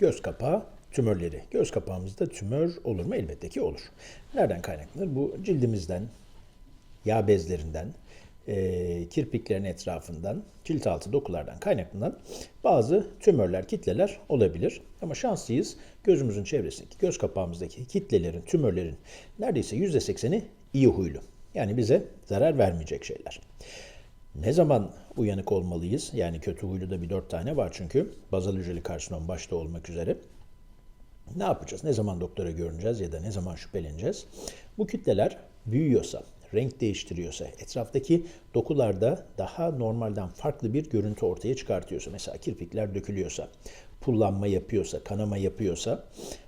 göz kapağı tümörleri. Göz kapağımızda tümör olur mu? Elbette ki olur. Nereden kaynaklanır? Bu cildimizden, yağ bezlerinden, e, kirpiklerin etrafından, cilt altı dokulardan kaynaklanan bazı tümörler, kitleler olabilir. Ama şanslıyız gözümüzün çevresindeki, göz kapağımızdaki kitlelerin, tümörlerin neredeyse %80'i iyi huylu. Yani bize zarar vermeyecek şeyler. Ne zaman uyanık olmalıyız? Yani kötü huylu da bir dört tane var çünkü. Bazal hücreli karsinom başta olmak üzere. Ne yapacağız? Ne zaman doktora görüneceğiz ya da ne zaman şüpheleneceğiz? Bu kütleler büyüyorsa, renk değiştiriyorsa, etraftaki dokularda daha normalden farklı bir görüntü ortaya çıkartıyorsa, mesela kirpikler dökülüyorsa, pullanma yapıyorsa, kanama yapıyorsa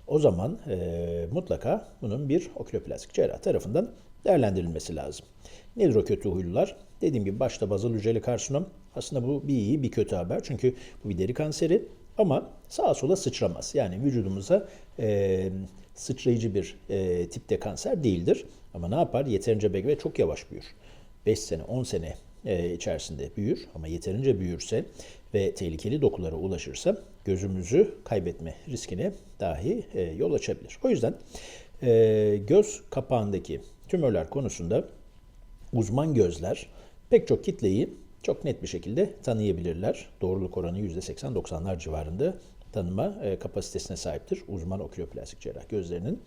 o zaman e, mutlaka bunun bir oküloplastik cerrah tarafından değerlendirilmesi lazım. Nedir o kötü huylular? Dediğim gibi başta bazal hücreli karsinom. Aslında bu bir iyi bir kötü haber. Çünkü bu bir deri kanseri ama sağa sola sıçramaz. Yani vücudumuza e, sıçrayıcı bir e, tipte kanser değildir. Ama ne yapar? Yeterince ve çok yavaş büyür. 5 sene, 10 sene e, içerisinde büyür ama yeterince büyürse ve tehlikeli dokulara ulaşırsa gözümüzü kaybetme riskine dahi e, yol açabilir. O yüzden e, göz kapağındaki tümörler konusunda uzman gözler pek çok kitleyi çok net bir şekilde tanıyabilirler. Doğruluk oranı %80-90'lar civarında tanıma e, kapasitesine sahiptir uzman oküloplastik cerrah gözlerinin.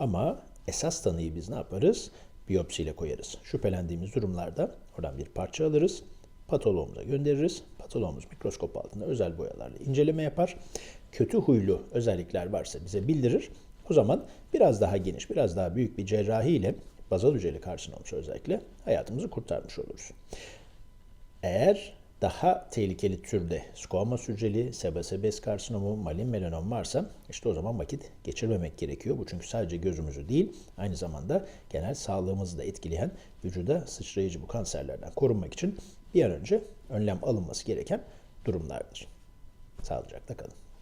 Ama esas tanıyı biz ne yaparız? Biyopsiyle koyarız. Şüphelendiğimiz durumlarda oradan bir parça alırız. Patoloğumuza göndeririz. Patoloğumuz mikroskop altında özel boyalarla inceleme yapar. Kötü huylu özellikler varsa bize bildirir. O zaman biraz daha geniş, biraz daha büyük bir cerrahi ile bazal hücreli karsinomsa özellikle hayatımızı kurtarmış oluruz. Eğer daha tehlikeli türde squamous hücreli, sebase bez karsinomu, malin melanom varsa işte o zaman vakit geçirmemek gerekiyor. Bu çünkü sadece gözümüzü değil aynı zamanda genel sağlığımızı da etkileyen vücuda sıçrayıcı bu kanserlerden korunmak için bir an önce önlem alınması gereken durumlardır. Sağlıcakla kalın.